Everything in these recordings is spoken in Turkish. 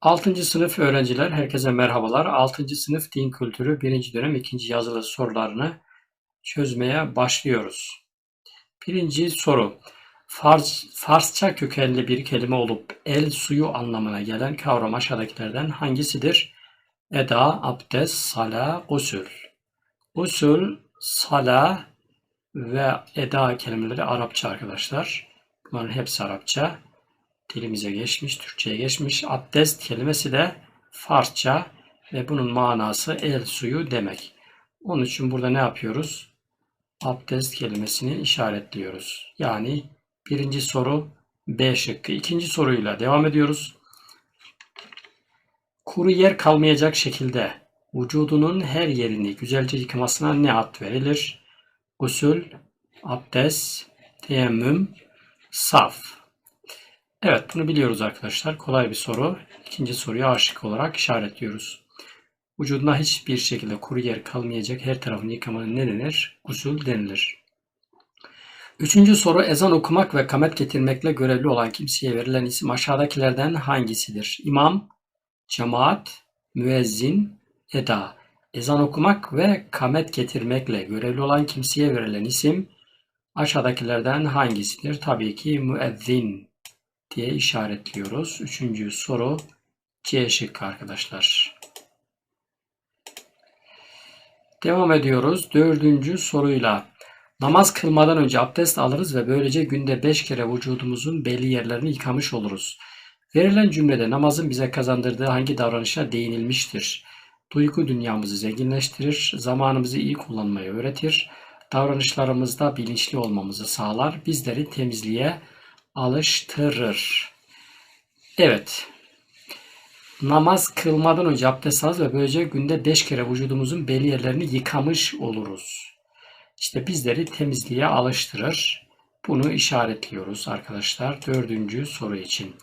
6. sınıf öğrenciler, herkese merhabalar. 6. sınıf din kültürü 1. dönem 2. yazılı sorularını çözmeye başlıyoruz. Birinci soru. Fars, Farsça kökenli bir kelime olup el suyu anlamına gelen kavram aşağıdakilerden hangisidir? Eda, abdest, sala, gusül. Gusül, sala ve eda kelimeleri Arapça arkadaşlar. Bunların hepsi Arapça dilimize geçmiş, Türkçe'ye geçmiş. Abdest kelimesi de Farsça ve bunun manası el suyu demek. Onun için burada ne yapıyoruz? Abdest kelimesini işaretliyoruz. Yani birinci soru B şıkkı. İkinci soruyla devam ediyoruz. Kuru yer kalmayacak şekilde vücudunun her yerini güzelce yıkamasına ne ad verilir? Gusül, abdest, teyemmüm, saf. Evet bunu biliyoruz arkadaşlar. Kolay bir soru. İkinci soruyu aşık olarak işaretliyoruz. Vücuduna hiçbir şekilde kuru yer kalmayacak her tarafını yıkamanın ne denir? Gusül denilir. Üçüncü soru ezan okumak ve kamet getirmekle görevli olan kimseye verilen isim aşağıdakilerden hangisidir? İmam, cemaat, müezzin, eda. Ezan okumak ve kamet getirmekle görevli olan kimseye verilen isim aşağıdakilerden hangisidir? Tabii ki müezzin diye işaretliyoruz. Üçüncü soru C şıkkı arkadaşlar. Devam ediyoruz. Dördüncü soruyla. Namaz kılmadan önce abdest alırız ve böylece günde beş kere vücudumuzun belli yerlerini yıkamış oluruz. Verilen cümlede namazın bize kazandırdığı hangi davranışa değinilmiştir? Duygu dünyamızı zenginleştirir, zamanımızı iyi kullanmayı öğretir, davranışlarımızda bilinçli olmamızı sağlar, bizleri temizliğe alıştırır. Evet. Namaz kılmadan önce abdest alırız ve böylece günde beş kere vücudumuzun belli yerlerini yıkamış oluruz. İşte bizleri temizliğe alıştırır. Bunu işaretliyoruz arkadaşlar dördüncü soru için.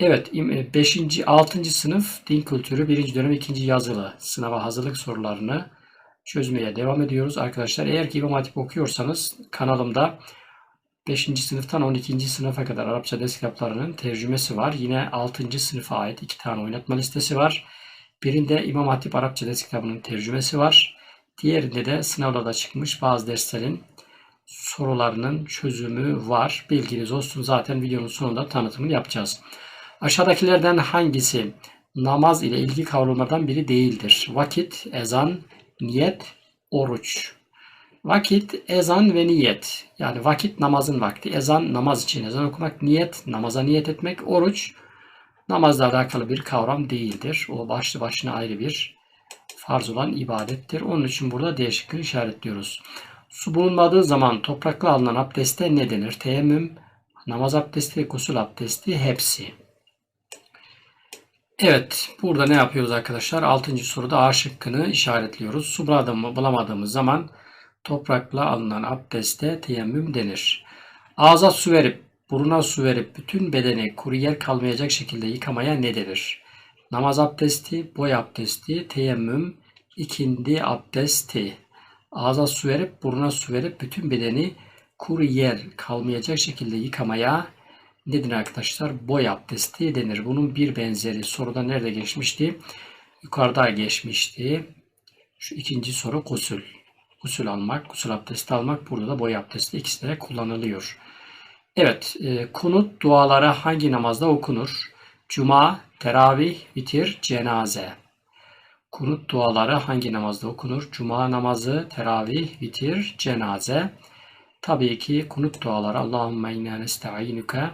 Evet, 5. 6. sınıf din kültürü 1. dönem 2. yazılı sınava hazırlık sorularını çözmeye devam ediyoruz. Arkadaşlar eğer ki İmam Hatip okuyorsanız kanalımda 5. sınıftan 12. sınıfa kadar Arapça ders kitaplarının tercümesi var. Yine 6. sınıfa ait iki tane oynatma listesi var. Birinde İmam Hatip Arapça ders kitabının tercümesi var. Diğerinde de sınavda da çıkmış bazı derslerin sorularının çözümü var. Bilginiz olsun zaten videonun sonunda tanıtımını yapacağız. Aşağıdakilerden hangisi namaz ile ilgili kavramlardan biri değildir? Vakit, ezan, niyet, oruç. Vakit, ezan ve niyet. Yani vakit namazın vakti. Ezan namaz için ezan okumak. Niyet namaza niyet etmek. Oruç namazla alakalı bir kavram değildir. O başlı başına ayrı bir farz olan ibadettir. Onun için burada değişikliği işaretliyoruz. Su bulunmadığı zaman toprakla alınan abdeste ne denir? Teyemmüm, namaz abdesti, gusül abdesti hepsi. Evet, burada ne yapıyoruz arkadaşlar? Altıncı soruda A şıkkını işaretliyoruz. Su bulamadığımız zaman toprakla alınan abdeste teyemmüm denir. Ağza su verip, buruna su verip bütün bedeni kuru yer kalmayacak şekilde yıkamaya ne denir? Namaz abdesti, boy abdesti, teyemmüm, ikindi abdesti. Ağza su verip, buruna su verip bütün bedeni kuru yer kalmayacak şekilde yıkamaya ne denir arkadaşlar? Boy abdesti denir. Bunun bir benzeri soruda nerede geçmişti? Yukarıda geçmişti. Şu ikinci soru gusül. Gusül almak, gusül abdesti almak burada da boy abdesti ikisi de kullanılıyor. Evet, e, kunut duaları hangi namazda okunur? Cuma, teravih, vitir, cenaze. Kunut duaları hangi namazda okunur? Cuma namazı, teravih, vitir, cenaze. Tabii ki kunut duaları Allahümme inna nesta'inuke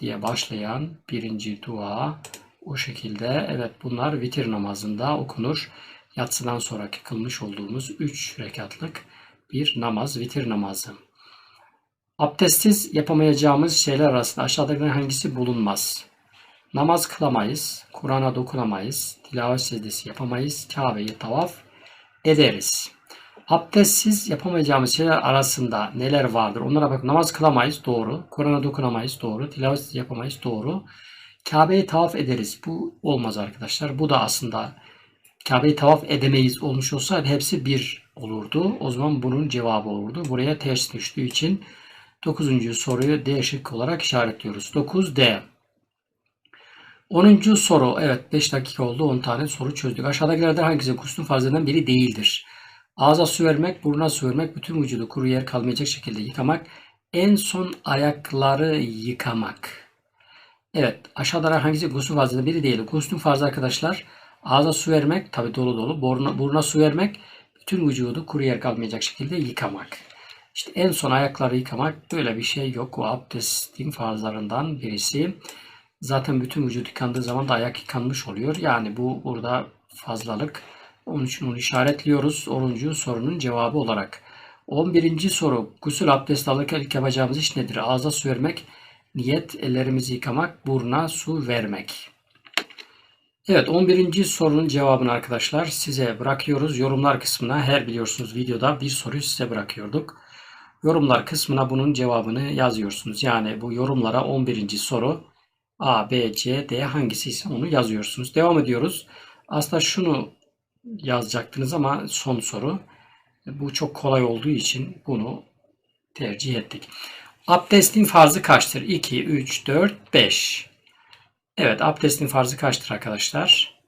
diye başlayan birinci dua o şekilde. Evet bunlar vitir namazında okunur yatsıdan sonraki kılmış olduğumuz 3 rekatlık bir namaz, vitir namazı. Abdestsiz yapamayacağımız şeyler arasında aşağıdakilerden hangisi bulunmaz? Namaz kılamayız, Kur'an'a dokunamayız, tilavet secdesi yapamayız, Kabe'yi tavaf ederiz. Abdestsiz yapamayacağımız şeyler arasında neler vardır? Onlara bak. Namaz kılamayız, doğru. Kur'an'a dokunamayız, doğru. Tilavet yapamayız, doğru. Kabe'yi tavaf ederiz. Bu olmaz arkadaşlar. Bu da aslında Kabe'yi tavaf edemeyiz olmuş olsaydı hepsi bir olurdu. O zaman bunun cevabı olurdu. Buraya ters düştüğü için 9. soruyu D şık olarak işaretliyoruz. 9D. 10. soru. Evet 5 dakika oldu 10 tane soru çözdük. Aşağıdakilerden hangisi guslün farzlarından biri değildir? Ağza su vermek, buruna su vermek, bütün vücudu kuru yer kalmayacak şekilde yıkamak, en son ayakları yıkamak. Evet aşağıdakilerden hangisi guslün farzlarından biri değil? Guslün farzı arkadaşlar ağza su vermek, tabi dolu dolu, buruna, buruna su vermek, bütün vücudu kuru yer kalmayacak şekilde yıkamak. İşte en son ayakları yıkamak böyle bir şey yok. O abdestin farzlarından birisi. Zaten bütün vücut yıkandığı zaman da ayak yıkanmış oluyor. Yani bu burada fazlalık. Onun için onu işaretliyoruz 10. sorunun cevabı olarak. 11. soru. Gusül abdest alırken ilk yapacağımız iş nedir? Ağza su vermek, niyet, ellerimizi yıkamak, buruna su vermek. Evet 11. sorunun cevabını arkadaşlar size bırakıyoruz. Yorumlar kısmına her biliyorsunuz videoda bir soruyu size bırakıyorduk. Yorumlar kısmına bunun cevabını yazıyorsunuz. Yani bu yorumlara 11. soru A, B, C, D hangisi ise onu yazıyorsunuz. Devam ediyoruz. Aslında şunu yazacaktınız ama son soru. Bu çok kolay olduğu için bunu tercih ettik. Abdestin farzı kaçtır? 2, 3, 4, 5. Evet abdestin farzı kaçtır arkadaşlar?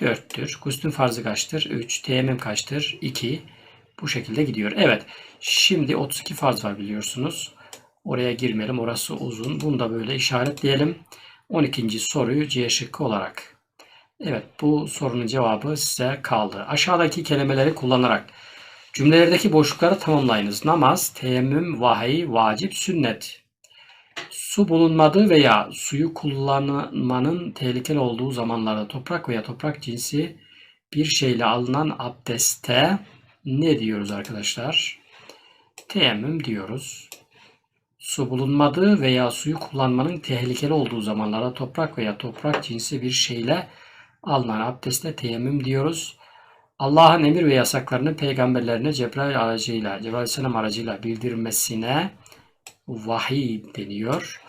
4'tür. Guslün farzı kaçtır? 3. Teyemmüm kaçtır? 2. Bu şekilde gidiyor. Evet. Şimdi 32 farz var biliyorsunuz. Oraya girmeyelim. Orası uzun. Bunu da böyle işaretleyelim. 12. soruyu C şıkkı olarak. Evet bu sorunun cevabı size kaldı. Aşağıdaki kelimeleri kullanarak cümlelerdeki boşlukları tamamlayınız. Namaz, teyemmüm, vahiy, vacip, sünnet. Su bulunmadığı veya suyu kullanmanın tehlikeli olduğu zamanlarda toprak veya toprak cinsi bir şeyle alınan abdeste ne diyoruz arkadaşlar? Teyemmüm diyoruz. Su bulunmadığı veya suyu kullanmanın tehlikeli olduğu zamanlarda toprak veya toprak cinsi bir şeyle alınan abdeste teyemmüm diyoruz. Allah'ın emir ve yasaklarını peygamberlerine Cebrail aracıyla, Cebrail Aleyhisselam aracıyla bildirmesine vahiy deniyor.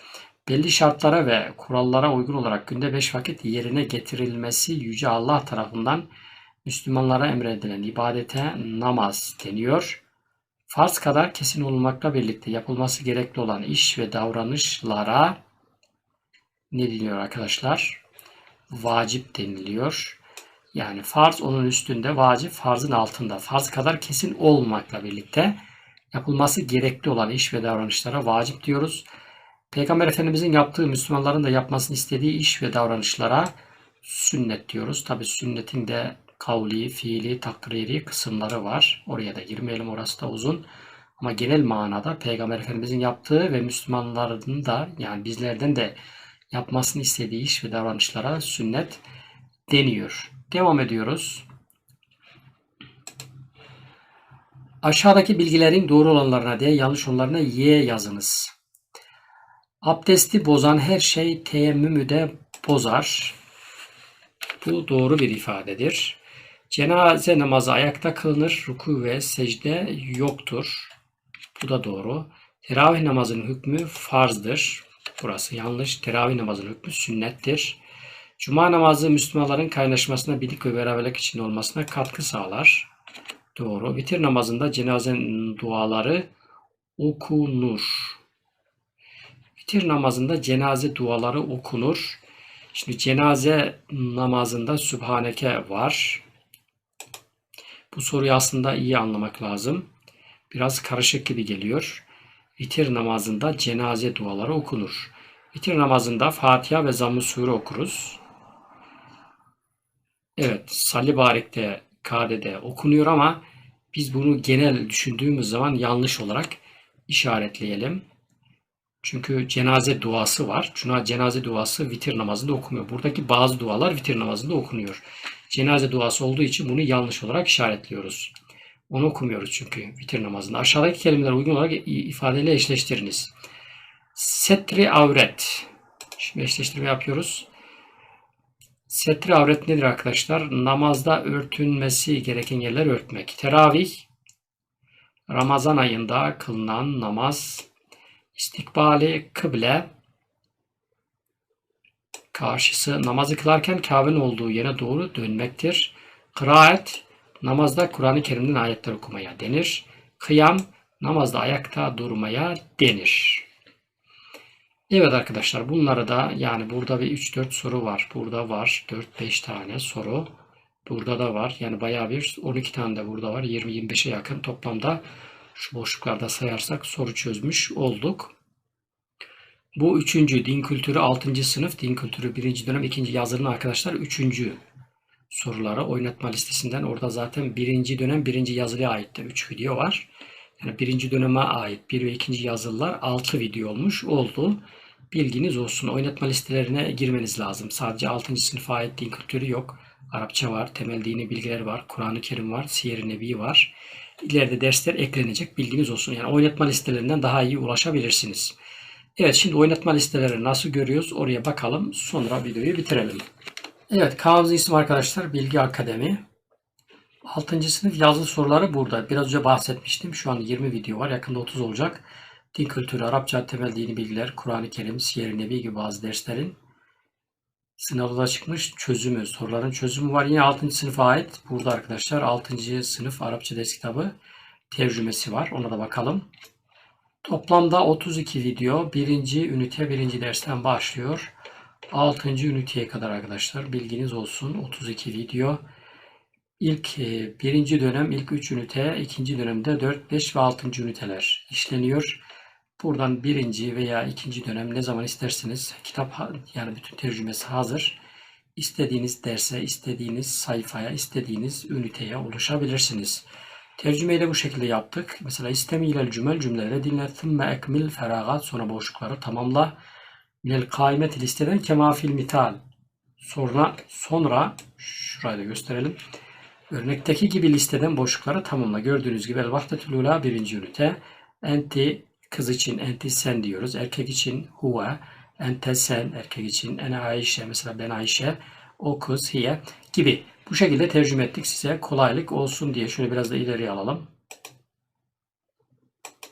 Belli şartlara ve kurallara uygun olarak günde beş vakit yerine getirilmesi Yüce Allah tarafından Müslümanlara emredilen ibadete namaz deniyor. Farz kadar kesin olmakla birlikte yapılması gerekli olan iş ve davranışlara ne deniyor arkadaşlar? Vacip deniliyor. Yani farz onun üstünde, vacip farzın altında. Farz kadar kesin olmakla birlikte yapılması gerekli olan iş ve davranışlara vacip diyoruz. Peygamber Efendimizin yaptığı, Müslümanların da yapmasını istediği iş ve davranışlara sünnet diyoruz. Tabi sünnetin de kavli, fiili, takriri kısımları var. Oraya da girmeyelim orası da uzun. Ama genel manada Peygamber Efendimizin yaptığı ve Müslümanların da yani bizlerden de yapmasını istediği iş ve davranışlara sünnet deniyor. Devam ediyoruz. Aşağıdaki bilgilerin doğru olanlarına D, yanlış olanlarına Y yazınız. Abdesti bozan her şey teyemmümü de bozar. Bu doğru bir ifadedir. Cenaze namazı ayakta kılınır. Ruku ve secde yoktur. Bu da doğru. Teravih namazının hükmü farzdır. Burası yanlış. Teravih namazının hükmü sünnettir. Cuma namazı Müslümanların kaynaşmasına, birlik ve beraberlik içinde olmasına katkı sağlar. Doğru. Vitir namazında cenaze duaları okunur. Vitir namazında cenaze duaları okunur. Şimdi cenaze namazında Sübhaneke var. Bu soruyu aslında iyi anlamak lazım. Biraz karışık gibi geliyor. Vitir namazında cenaze duaları okunur. Vitir namazında Fatiha ve Zamm-ı Sure okuruz. Evet, Salli Barik'te, Kade'de okunuyor ama biz bunu genel düşündüğümüz zaman yanlış olarak işaretleyelim. Çünkü cenaze duası var. Çünkü cenaze duası vitir namazında okumuyor. Buradaki bazı dualar vitir namazında okunuyor. Cenaze duası olduğu için bunu yanlış olarak işaretliyoruz. Onu okumuyoruz çünkü vitir namazında. Aşağıdaki kelimeler uygun olarak ifadeyle eşleştiriniz. Setri avret. Şimdi eşleştirme yapıyoruz. Setri avret nedir arkadaşlar? Namazda örtünmesi gereken yerler örtmek. Teravih, Ramazan ayında kılınan namaz, istikbali kıble, karşısı namazı kılarken Kabe'nin olduğu yere doğru dönmektir. Kıraat, namazda Kur'an-ı Kerim'den ayetler okumaya denir. Kıyam, namazda ayakta durmaya denir. Evet arkadaşlar bunları da yani burada bir 3-4 soru var. Burada var 4-5 tane soru. Burada da var. Yani bayağı bir 12 tane de burada var. 20-25'e yakın toplamda şu boşluklarda sayarsak soru çözmüş olduk. Bu üçüncü din kültürü 6. sınıf din kültürü 1. dönem 2. yazılının arkadaşlar 3. soruları oynatma listesinden orada zaten 1. dönem 1. yazılıya ait de 3 video var. Yani 1. döneme ait 1 ve 2. yazılılar 6 video olmuş oldu. Bilginiz olsun. Oynatma listelerine girmeniz lazım. Sadece 6. sınıfa ait din kültürü yok. Arapça var, temel dini bilgileri var, Kur'an-ı Kerim var, Siyer-i Nebi var. İleride dersler eklenecek. Bilginiz olsun. Yani oynatma listelerinden daha iyi ulaşabilirsiniz. Evet şimdi oynatma listeleri nasıl görüyoruz oraya bakalım. Sonra videoyu bitirelim. Evet kanalımızın ismi arkadaşlar Bilgi Akademi. 6. sınıf yazılı soruları burada. Biraz önce bahsetmiştim. Şu an 20 video var. Yakında 30 olacak. Din kültürü, Arapça, temel dini bilgiler, Kur'an-ı Kerim, Siyer-i Nebi gibi bazı derslerin sınavda çıkmış çözümü, soruların çözümü var. Yine 6. sınıfa ait. Burada arkadaşlar 6. sınıf Arapça ders kitabı tercümesi var. Ona da bakalım. Toplamda 32 video. Birinci ünite birinci dersten başlıyor. 6. üniteye kadar arkadaşlar bilginiz olsun. 32 video. İlk e, birinci dönem ilk 3 ünite, ikinci dönemde 4, 5 ve 6. üniteler işleniyor. Buradan birinci veya ikinci dönem ne zaman isterseniz kitap yani bütün tercümesi hazır. İstediğiniz derse, istediğiniz sayfaya, istediğiniz üniteye ulaşabilirsiniz. Tercümeyi de bu şekilde yaptık. Mesela istemiyle cümel cümleleri dinle. Thumma ekmil feragat sonra boşlukları tamamla. Minel kaimet listeden kema fil mital. Sonra sonra şurayı da gösterelim. Örnekteki gibi listeden boşlukları tamamla. Gördüğünüz gibi el vahdetül ula birinci ünite. Enti kız için enti sen diyoruz. Erkek için huve. Ente sen erkek için. Ene Ayşe mesela ben Ayşe. O kız hiye gibi. Bu şekilde tercüme ettik size kolaylık olsun diye. Şöyle biraz da ileriye alalım.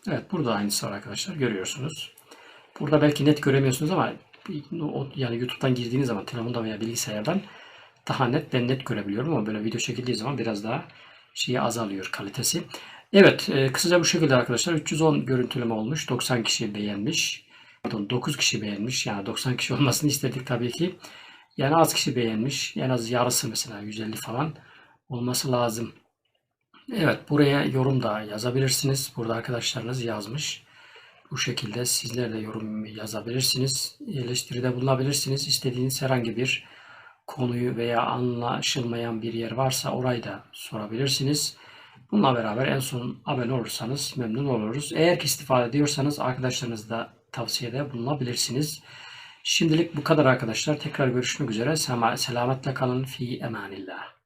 Evet burada aynısı var arkadaşlar görüyorsunuz. Burada belki net göremiyorsunuz ama yani YouTube'dan girdiğiniz zaman telefonda veya bilgisayardan daha net ben net görebiliyorum ama böyle video çekildiği zaman biraz daha şeyi azalıyor kalitesi. Evet e, kısaca bu şekilde arkadaşlar 310 görüntüleme olmuş 90 kişi beğenmiş pardon 9 kişi beğenmiş yani 90 kişi olmasını istedik tabii ki yani az kişi beğenmiş en az yarısı mesela 150 falan olması lazım. Evet buraya yorum da yazabilirsiniz burada arkadaşlarınız yazmış. Bu şekilde sizler de yorum yazabilirsiniz. Eleştiride bulunabilirsiniz. İstediğiniz herhangi bir konuyu veya anlaşılmayan bir yer varsa orayı da sorabilirsiniz. Bununla beraber en son abone olursanız memnun oluruz. Eğer ki istifade ediyorsanız arkadaşlarınızla tavsiyede bulunabilirsiniz. Şimdilik bu kadar arkadaşlar. Tekrar görüşmek üzere. Selametle kalın. Fi emanillah.